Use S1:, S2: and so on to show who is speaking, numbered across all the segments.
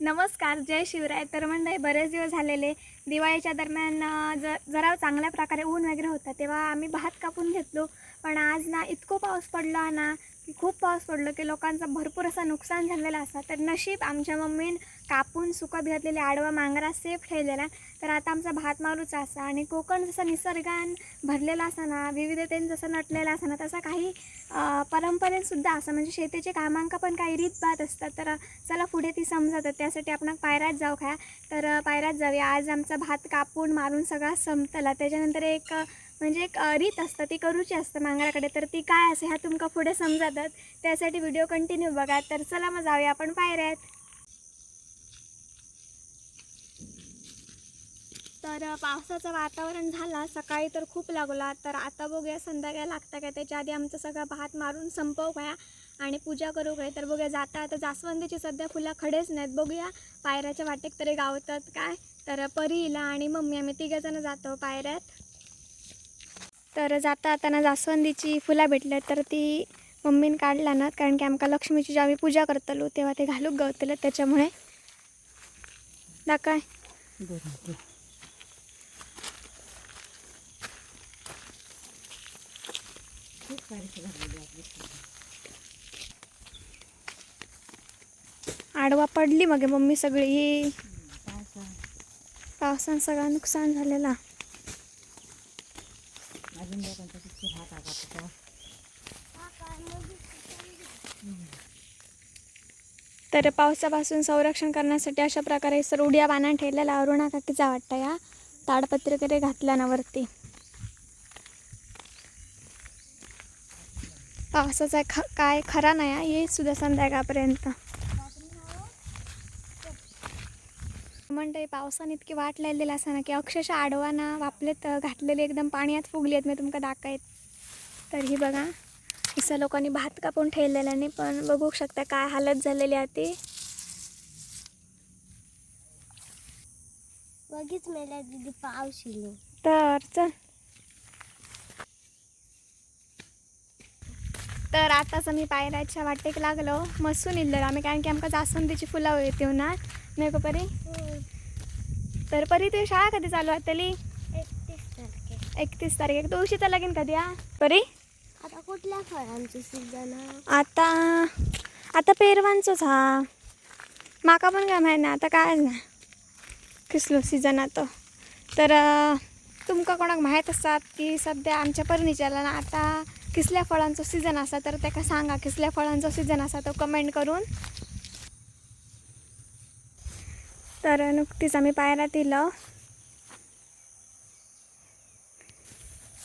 S1: नमस्कार जय शिवराय. तर मंडळी बरेच दिवस झालेले. दिवाळीच्या दरम्यान ज जरा चांगल्या प्रकारे ऊन वगैरे होतं तेव्हा आम्ही भात कापून घेतलो. पण आज ना इतकं पाऊस पडला ना की खूप पाऊस पडलो की लोकांचं भरपूर असं नुकसान झालेलं असतं. तर नशीब आमच्या मम्मीन कापून सुकत घातलेले आडवा मांगरा सेफ ठेवलेला. तर आता आमचा भात मारूचा असा आणि कोकण जसं निसर्गान भरलेला असा ना विविधतेने जसं नटलेला असा ना तसा काही परंपरेसुद्धा असं म्हणजे शेतीचे कामांका पण काही रीतभात असतात. तर चला पुढे ती समजत त्यासाठी आपण पायऱ्यात जाऊ खा तर पायऱ्यात जाऊया. आज आमचा भात कापून मारून सगळा संपतला. त्याच्यानंतर एक म्हणजे एक रीत असतं ती करूची असतं मांगराकडे. तर ती काय असे ह्या तुमका पुढे समजातात त्यासाठी व्हिडिओ कंटिन्यू बघा. तर चला मग जाऊया आपण पायऱ्यात. तर पावसाचं वातावरण झाला. सकाळी तर खूप लागला. तर आता बघूया संध्याकाळी लागता काय. त्याच्या आधी आमचं सगळं भात मारून संपव काय आणि पूजा करू काय तर बघूया जाता आता जास्वंदीची सध्या फुलं खडेच नाहीत. बघूया पायऱ्याच्या वाटेक तरी गावतात काय. तर परीला आणि मम्मी आम्ही तिघंजणं जातो पायऱ्यात. तर जाता जाताना जास्वंदीची फुलं भेटल्यात तर ती मम्मीन काढला ना कारण की आमका लक्ष्मीची जेव्हा आम्ही पूजा करतलो तेव्हा ते घालूक गवतलं त्याच्यामुळे. दाखय आडवा पडली मग मम्मी सगळी. पावसान सगळा नुकसान झालेला. तर पावसापासून संरक्षण करण्यासाठी अशा प्रकारे सर उड्या बाणा ठेवलेला अरुणा काकीचा वाटतं या ताडपत्री वगैरे घातल्या ना वरती. पावसाचा ख काय खरा नाही हे सुद्धा संध्याकाळपर्यंत. म्हणते पावसाने इतकी वाट लायलेली असा ना की अक्षरशः आडवाना वापलेत घातलेले घातलेली एकदम पाण्यात फुगली आहेत मी तुमका दाखवत तर ही बघा. असं लोकांनी भात कापून ठेवलेल्याने पण बघू शकता काय हालत झालेली आहे ती.
S2: बघीच मेल्या दिदी पाऊस
S1: तर चल. तर आताच आम्ही पायऱ्याच्या वाटेक लागलो. मसून इल्लो आम्ही कारण की आमका जास्वंदीची फुलं येते ना नाही का परी? तर परी तुझी शाळा कधी चालू आहे तली?
S2: एकतीस तारखे
S1: एकतीस तारीख तुळशीचा लगीन कधी हा परी?
S2: आता कुठल्या फळांची सीजन
S1: आता आता पेरवांचोच हा. माका पण काय माहीत नाही आता काय ना कसलो सीजन आता. तर तुमकां तुमका कोणाक माहीत असतात की सध्या आमच्या पर्णीच्याला ना आता कसल्या फळांचो सीजन असा तर त्याका सांगा किसल्या फळांचो सीजन असा तो कमेंट करून. तर नुकतीच आम्ही पायऱ्यात येलो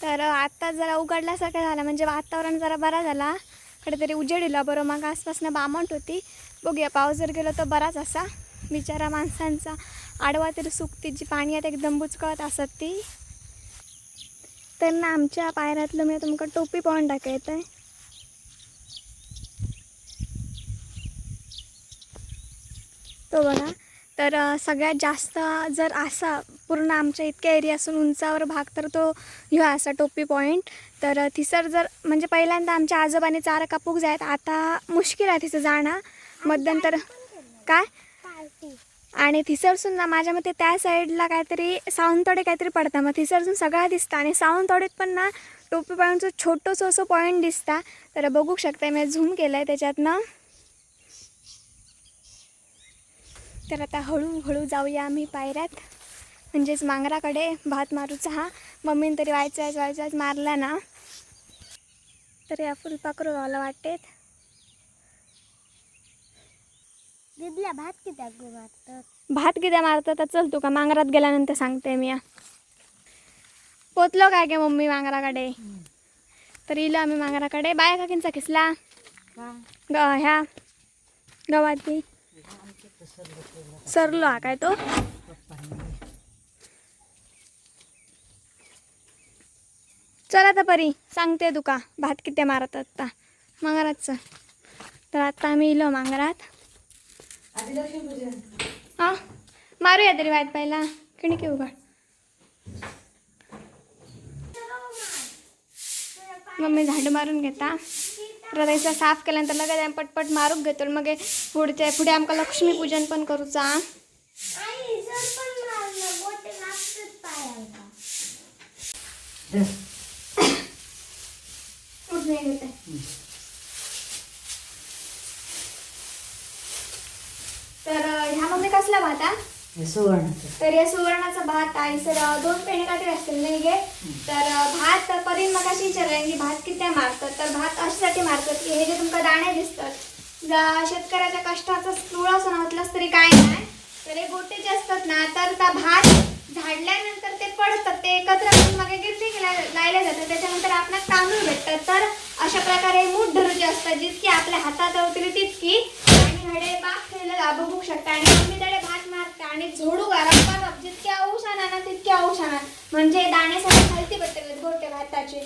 S1: तर आता जरा उघडल्यासारखं झालं. म्हणजे वातावरण जरा बरा झाला. कुठेतरी उजेड बरं. मग आसपासनं बामंट होती. बघूया पाऊस जर गेलो तर बराच असा. बिचारा माणसांचा आडवा तरी सुकती. जी पाणी आता एकदम बुचकळत असत. ती तर ना आमच्या पायऱ्यातलं मी तुमका टोपी पाहून टाकायचं आहे. तो बघा. तर सगळ्यात जास्त जर असा पूर्ण आमच्या इतक्या एरिया असून उंचावर भाग तर तो ह्यो असा टोपी पॉईंट तर थिसर जर म्हणजे पहिल्यांदा आमच्या आजोबाने चारा कापूक जायत. आता मुश्किल आहे तिचं जाणं. मध्यंतर काय? आणि थिसरसून ना माझ्या मते त्या साईडला काहीतरी सावंतवाडी काहीतरी पडतं. मग थिसरसून सगळा दिसतं. आणि सावंतवाडीत पण ना टोपी पॉईंटचं छोटंसं असं पॉईंट दिसता. तर बघू शकता मी झूम केलं आहे त्याच्यातनं. तर आता हळूहळू जाऊया आम्ही पायऱ्यात. म्हणजेच मांगराकडे भात मारूचा हा. मम्मीने तरी व्हायचं आहे व्हायचं आहे मारला ना. तर या फुलपाखरू व्हायला वाटेत.
S2: दिदीला भात किती गो मारतात?
S1: भात किती मारतात? तर चल तू का मांगरात गेल्यानंतर सांगते मी. या. पोचलो काय गे मम्मी मांगराकडे? तर इलो आम्ही मांगराकडे. बाया काकींचा किसला ग ह्या. गवाती. सरलो हा काय तो? चल आता परी सांगते तुका. भात किती मारतात आता मांगरातचं तर आता आम्ही इलो मांगरात. हा? मारूया तरी वाईट पहिला. खिडकी उघड. मम्मी झाड मारून घेता. तर साफ केल्यानंतर लगेच आम्ही पटपट मारूक घेतो मग हे पुढच्या पुढे आमका लक्ष्मीपूजन पण करूचा. तर ह्या मम्मी कसला भात
S3: सुवर्णाचं.
S1: तर या सुवर्णाचा भात आणि सर दोन पेणे काहीतरी असतील नाही गे तर भात परीन मग अशी विचारलं की भात किती मारतात? तर भात अशासाठी मारतात की हे जे तुमका दाणे दिसतात जर शेतकऱ्याच्या कष्टाचा तुळा असं म्हटलंच तरी काय नाही. तर हे गोटे जे असतात ना तर त्या भात झाडल्यानंतर ते पडतात. ते एकत्र करून मग गिरणी लायले जातात. त्याच्यानंतर आपल्या तांदूळ भेटतात. तर अशा प्रकारे मूठ धरूचे असतात जितकी आपल्या हातात होतील तितकी आणि हडे बाग ठेवलेला बघू शकता. आणि तुम्ही आणि झोडू घरात जितके औष आणा ना तितके औष आणा म्हणजे सगळे खालती पडते गोटे भाताचे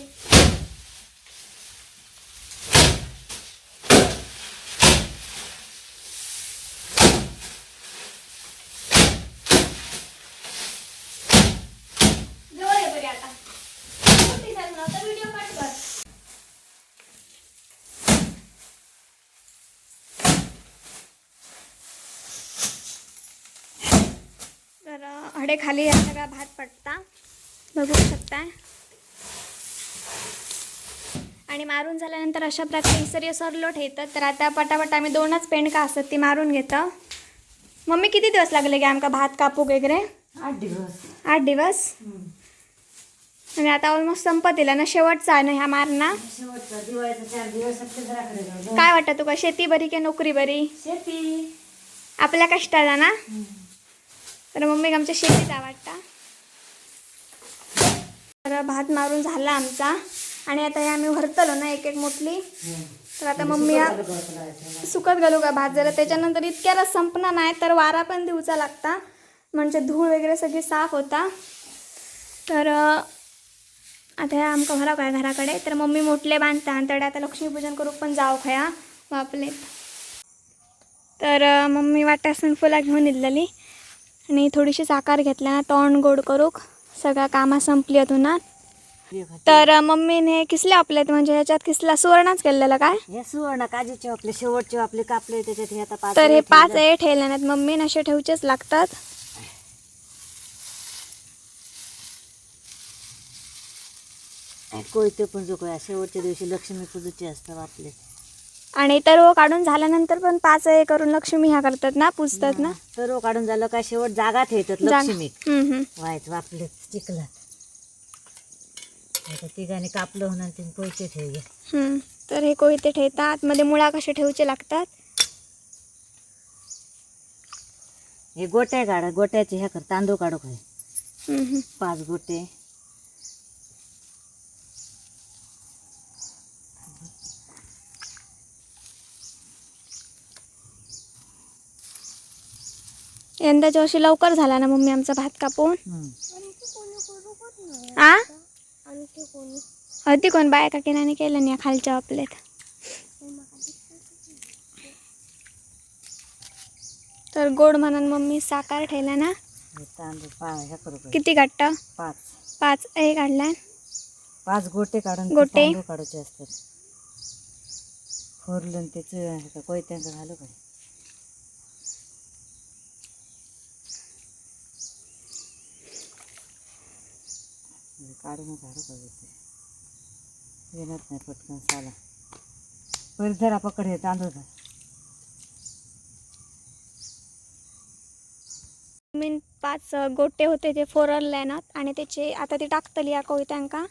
S1: जवळ ये बरी आता कुठे चालू ना? आता व्हिडिओ कट कर हडे खाली या सगळा भात पडता. बघू शकता आणि मारून झाल्यानंतर अशा प्रकारे इसरी सरलोट येतात तर आता पटापट आम्ही दोनच पेंडका असतात ती मारून घेतं. मम्मी किती दिवस लागले गे आमका भात कापूक वगैरे?
S3: आठ दिवस.
S1: आठ दिवस? आणि आता ऑलमोस्ट संपत येला ना शेवटचा आहे ना ह्या मारणा?
S3: शेवटचा दिवाळीचा चार दिवस आपल्या घराकडे जाऊ.
S1: काय वाटतं तुका शेती बरी की नोकरी बरी?
S3: शेती.
S1: आपल्या कष्टाला ना? तर मम्मी आमच्या शेतीचा वाटता. तर भात मारून झाला आमचा. आणि आता हे आम्ही भरतलो ना एक एक मोठली तर आता मम्मी या सुकत घालू का भात? जरा त्याच्यानंतर इतक्याला संपणार नाही तर वारा पण दिवचा लागता. म्हणजे धूळ वगैरे सगळी साफ होता. तर आता आमका भरा काय घराकडे. तर मम्मी मोठले बांधता. आणि तडे आता लक्ष्मीपूजन करूक पण जाऊ खया. वापलेत तर मम्मी वाट्यासून फुला घेऊन इल्लेली. आणि थोडीशी साकार घेतल्या ना तोंड गोड करूक. सगळा कामा संपली ना तर मम्मीने किसले आपलेत म्हणजे ह्याच्यात किसला? सुवर्णच केलेला काय?
S3: हे सुवर्ण काजीचे आपले शेवटचे आपले कापले त्याच्यात हे आता पाच
S1: तर हे पाच. ए ठेवले नाहीत. मम्मी असे ठेवचेच लागतात.
S3: कोयते पण जो काय शेवटच्या दिवशी लक्ष्मी पूजेचे असतात आपले.
S1: आणि तर काढून झाल्यानंतर पण पाच ए करून लक्ष्मी ह्या करतात ना पूजतात ना?
S3: सर्व काढून झालं का शेवट जागा ठेवतात
S1: जाग-
S3: लक्ष्मी.
S1: हम्म, हम्म.
S3: व्हायचं चिखला. आता तिघांनी कापलं होणार ते कोयते ठेवले.
S1: हम्म. तर हे कोयते ठेवतात. मध्ये मुळा कसे ठेवचे लागतात?
S3: हे गोट्या काढा गोट्याचे ह्या कर तांदूळ काढू काय?
S1: हम्म, हम्म.
S3: पाच गोटे.
S1: यंदाच्या वर्षी लवकर झाला ना मम्मी आमचा भात कापून? आ? होती कोण? बाया काकीनाने केलं नाही खालच्या आपल्यात तर गोड म्हणून मम्मी साकार ठेवला ना?
S3: हे
S1: किती काढतं
S3: पाच.
S1: पाच. ए काढलाय
S3: पाच गोटे काढून
S1: गोटे?
S3: काढायचे असतात. फोरलं त्याचं कोयत्यांचं घालू काय काढून झाडं बघितले. येणार नाही पटकन साला. पहिले जरा पकड हे तांदूळ धर.
S1: मी पाच गोटे होते ते फोरले ना आणि त्याचे आता ते टाकतली या कोयत्यांका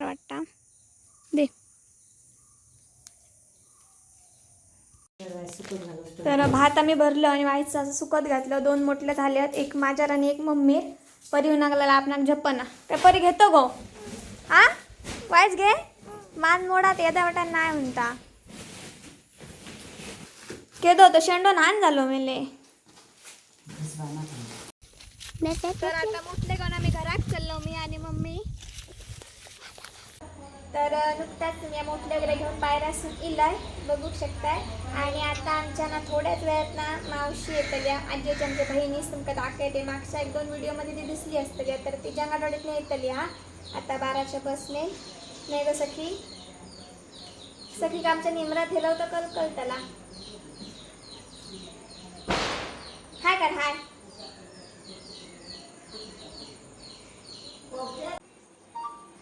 S1: वाटतं. तर भात आम्ही भरलं आणि वाईचं असं सुकत घातलं. दोन मोठले झाले एक माझ्यावर आणि एक मम्मीर परी लागला आपणाक झप्पना काय परी घेतो गो? हा वाईच घे. मान मोडात येता वाटा नाही म्हणता. केदो तो शेंडो लहान झालो मेले. तर आता मोठले घेऊन आम्ही घरात चाललो मी आणि मम्मी तर नुकताच मी मोठले वगैरे घेऊन पायऱ्यासून इलाय. बघू शकताय. आणि आता आमच्या ना थोड्याच वेळात ना मावशी येतल्या आजीच्या आमच्या बहिणीस तुमका दाखवते. मागच्या एक दोन व्हिडिओमध्ये ती दिसली असतली तर ती जंगाडोडीतनं येतली हा. आता बाराच्या बसने. नाही ग सखी. सखी आमच्या निमरात गेला होतं कल कल त्याला? हाय कर हाय?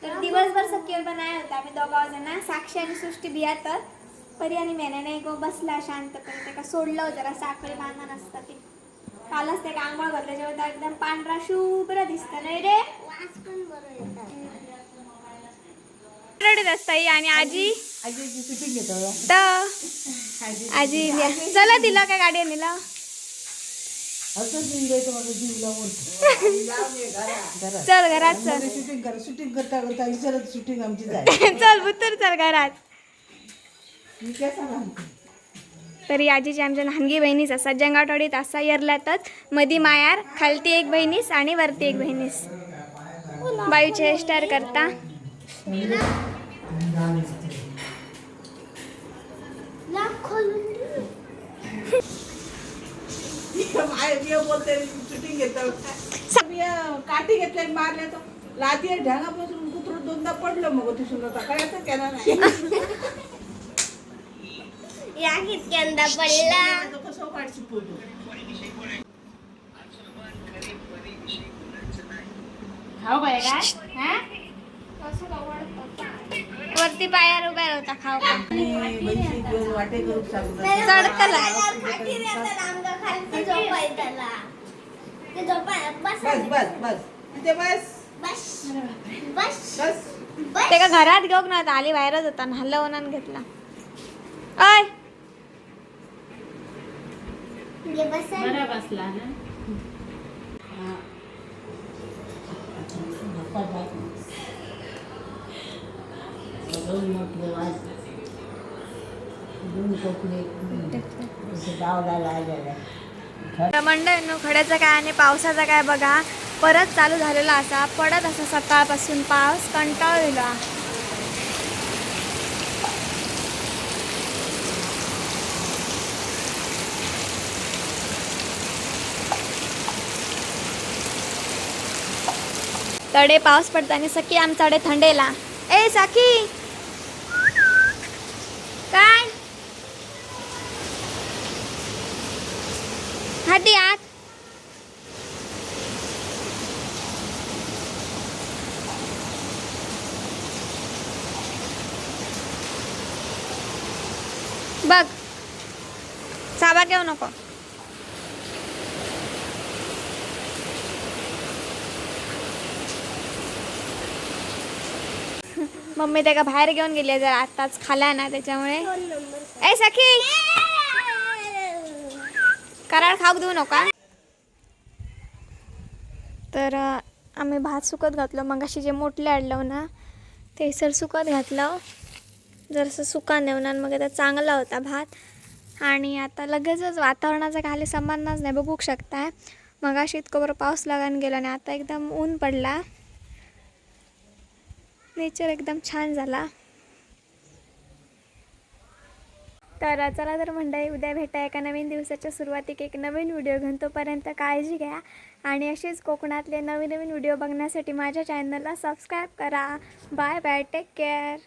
S1: तर दिवसभर सखीवर बनाय होता आम्ही दोघा जण साक्षी आणि सृष्टी बियातात परी आणि मेनाने गो बसला शांतपणे त्याला सोडलं जरा साखळी बांधून असतात ती कालच त्या आंघोळ घातल्या जेव्हा तो एकदम पांढरा शुभ्र दिसतं नाही रे
S2: वास पण बरं येतात
S1: रडत असता ही आणि आजी
S4: शूटिंग घेतो
S1: तर आजी चला तिला काय गाडी नेला चल घरात चल.
S4: शूटिंग करा शूटिंग करता करता विचारत शूटिंग आमची जाय
S1: चल बुत्तर चल घरात. तरी आजीची आमच्या लहानगी बहिणीच असा जंगाटोडीत असा येरल्यातच मधी मायार खालती एक बहिणीस आणि वरती एक बहिणीस. बायूचे हेअरस्टाईल करता.
S2: लाखो
S4: बोलते शूटिंग घेतो काठी घेतल्या मारल्या तो लादी ढ्यागापासून कुत्र दोनदा पडलं मग तिथून होता कळायचं केला नाही.
S2: या कितक्यांदा पडला?
S4: तो कसं खाऊ काय
S1: वरती पायावर उभा होता खाऊ का?
S2: त्याला ते झोपाय बस
S4: बस बस बस. इथे बस.
S2: बस. बस.
S4: बस.
S2: बस.
S1: ते का घरात घेऊन नव्हता आली बाहेरच होता ना हलवून घेतला. अय
S4: बसला ना.
S1: मंडळ खड्याचं काय आणि पावसाचं काय बघा. परत चालू झालेला असा पडत असा सकाळपासून पाऊस कंटाळलेला. तडे पाऊस पडताना सखी आमच्याकडे थंडेला. ए साखी काय हाती आत. बघ. साबा घेऊ नको. मम्मी त्या बाहेर घेऊन गेली जर आताच खाल्ला ना त्याच्यामुळे. ए सखी. कराड खाऊ देऊ नका. तर आम्ही भात सुकत घातलो. मग अशी जे मोठले आणलं ना ते सर सुकत घातलं. जरसं सुका नेवणार मग आता चांगला होता भात. आणि आता लगेचच वातावरणाचा खाली संबंधच नाही. बघू शकताय. मग अशी इतकं बरं पाऊस लागान गेला आणि आता एकदम ऊन पडला. नेचर एकदम छान झाला. तर चला तर मंडळी उद्या भेटा एका नवीन दिवसाच्या सुरुवातीक एक नवीन व्हिडिओ घेऊन. तोपर्यंत काळजी घ्या आणि असेच कोकणातले नवीन नवीन व्हिडिओ बघण्यासाठी माझ्या चॅनलला सबस्क्राईब करा. Bye bye take care